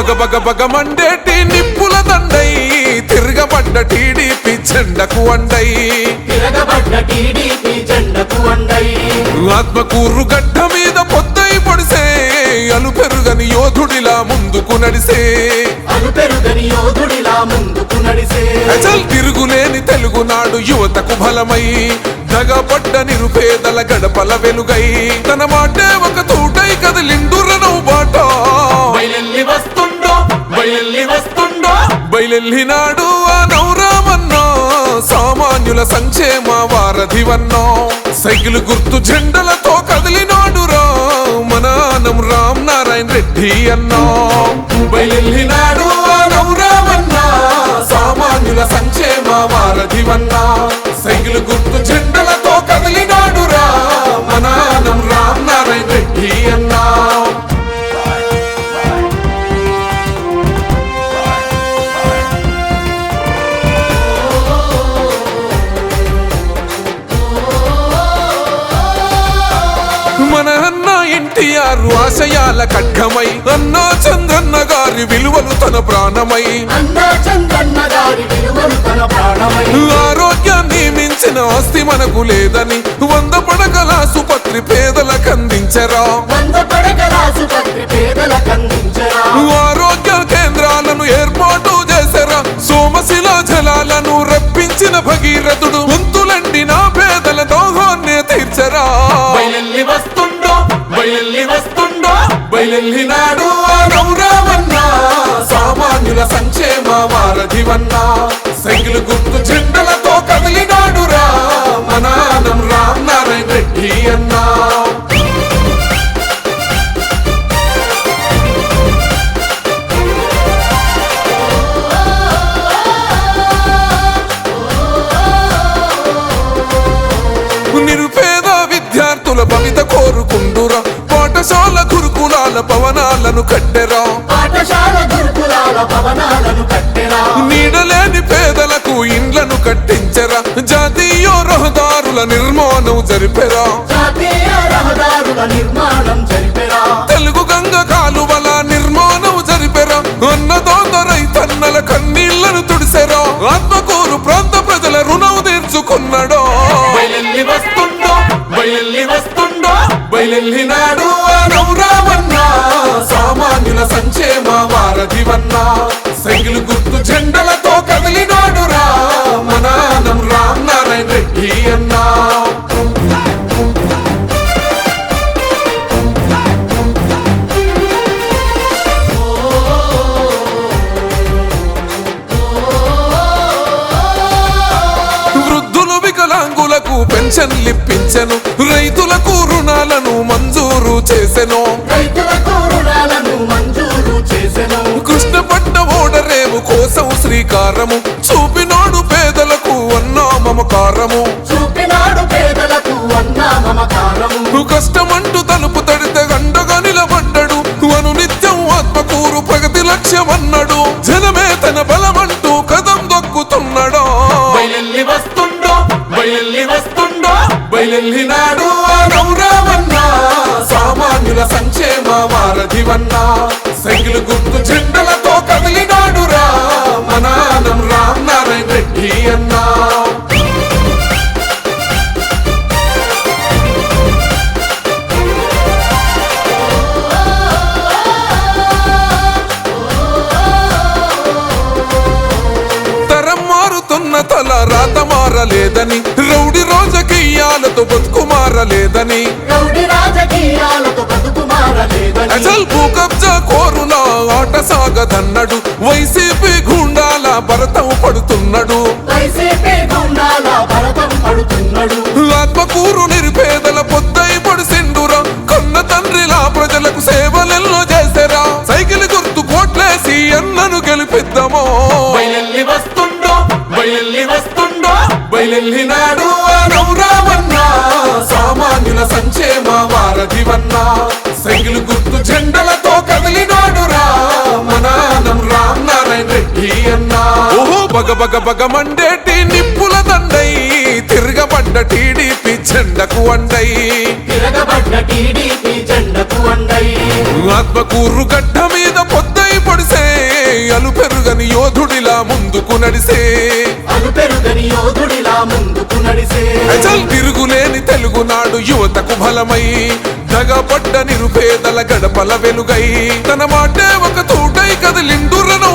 బగ బగ బగ మండేటి నిప్పుల దండై తిరగబడ్డ టీడీపీ చెండకు అండై. జెండకు ఆత్మకూరు గడ్డ మీద పొద్దై పొడిసే అలు పెరుగని యోధుడిలా ముందుకు నడిసే. అచల్ తిరుగులేని తెలుగునాడు యువతకు బలమై దగపడ్డ నిరుపేదల గడపల వెలుగై. తన మాటే ఒక తూటై కదిలిండురనవు బయలెల్లి వస్తుండో? బయలెల్లినాడు ఆ నౌరామన్నో సామాన్యుల సంక్షేమ వారధివన్నో. సైకిల్ గుర్తు జెండలతో కదిలినాడురా. మనానం రామ్ నారాయణ రెడ్డి అన్నో. బయలెల్లి ఎన్టీఆర్ ఆశయాల ఖడ్గమై అన్నా చంద్రన్న గారి విలువలు తన ప్రాణమై. అన్నా చంద్రన్న గారి విలువలు తన ప్రాణమై. ఆరోగ్యాన్ని మించిన ఆస్తి మనకు లేదని వంద పడగల ఆసుపత్రి పేదలకు అందించరా. బయలెల్లినాడు ఆ సామాన్యుల సంక్షేమ వారధివన్నా. సైకిల్ గుర్తు జెండలతో కదిలినాడురా. మనానం రామ్ నారాయణ రెడ్డి అన్నా. నిరుపేద విద్యార్థుల భవిత కోరుకు పాఠశాల గురుకులాల భవనాలను కట్టెరా. పాఠశాల గురుకులాల భవనాలను కట్టెరా. నీడలేని పేదలకు ఇండ్లను కట్టించరా. జాతీయ రహదారుల నిర్మాణం జరిపెరా. జాతీయ రహదారుల నిర్మాణం వెళ్ళినాడు ఆ సామాన్యుల సంక్షేమ వారధివన్నా. సైకిల్ గుర్తు జెండలతో కదిలినాడు రా. మనానం రామ్ నారాయణ రెడ్డి అన్నా. వృద్ధులు వికలాంగులకు పెన్షన్లు శ్రీకారము. చూపినోడు పేదలకు అన్నా మమకారము చూపినాడు పేదలకు అన్నా మమకారము కష్టమంటూ తలుపు తడితే గండగా నిలబడ్డాడు. అను నిత్యం ఆత్మకూరు ప్రగతి లక్ష్యమన్నాడు. జనమే తన బలమంటూ కదం దొక్కుతున్నాడో. బయలెల్లి వస్తుండో బయలెల్లి వస్తుండో బయలెల్లినాడు ఆ రౌరామన్నా సామాన్యుల సంక్షేమ వారధివన్నా. సైకిల్ గుర్తు జెండలతో కదిలినాడురా. మనానం రామ్ నారాయణ రెడ్డి అన్నా. తరం మారుతున్న తల రాత మారలేదని రౌడి రోజకీయాలతో బతుకు మారలేదని. అసలు భూకబ్జా కోరుల ఆట సాగదన్నడు వైసీపీ భరతం పడుతున్నాడు. ఆత్మకూరు నిరుపేదల పొద్దై పొడిసిండురా. కన్న తండ్రిలా ప్రజలకు సేవలెల్లో చేశారా సైకిల్ గుర్తు కోట్లేసి అన్నను గెలిపిద్దామో. బయలెల్లి వస్తుండో బయలెల్లి వస్తుండో బయలెల్లినాడు ఆ రౌరామన్నా సామాన్యుల సంక్షేమ వారధివన్నా. సైకిల్ గుర్తు జెండలతో కదిలినాడురా. మనానం నారాయణ రెడ్డి అన్నా. ఓహో బగ బగ బగ మండేటి నిప్పుల దండై తిరగబడ్డ టీడీపీ జెండకు అండై. ఆత్మకూరు గడ్డ మీద పొద్దై పొడిసే అలుపెరుగని యోధుడిలా ముందుకు నడిసే. అలు పెరుగని యోధుడిలా ముందుకు నడిసే. అచల్ తిరుగులేని తెలుగునాడు యువతకు బలమై దగపడ్డ నిరుపేదల గడపల వెలుగై. తన మాటే ఒక తూటై వస్తుండో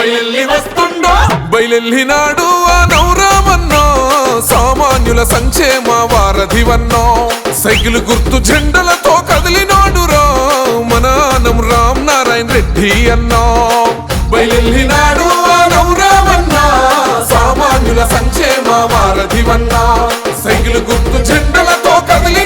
బయలెల్లి వస్తుండో బయలెల్లినాడు ఆ నౌరామన్నో సామాన్యుల సంక్షేమ వారధివన్నో. సైకిల్ గుర్తు జెండలతో కదిలినాడురా మన రామ్ నారాయణ రెడ్డి అన్నో. బయలెల్లినాడు ఆ నౌరామన్నా సామాన్యుల సంక్షేమ వారధివన్నా. సైకిల్ గుర్తు జెండలతో కదిలి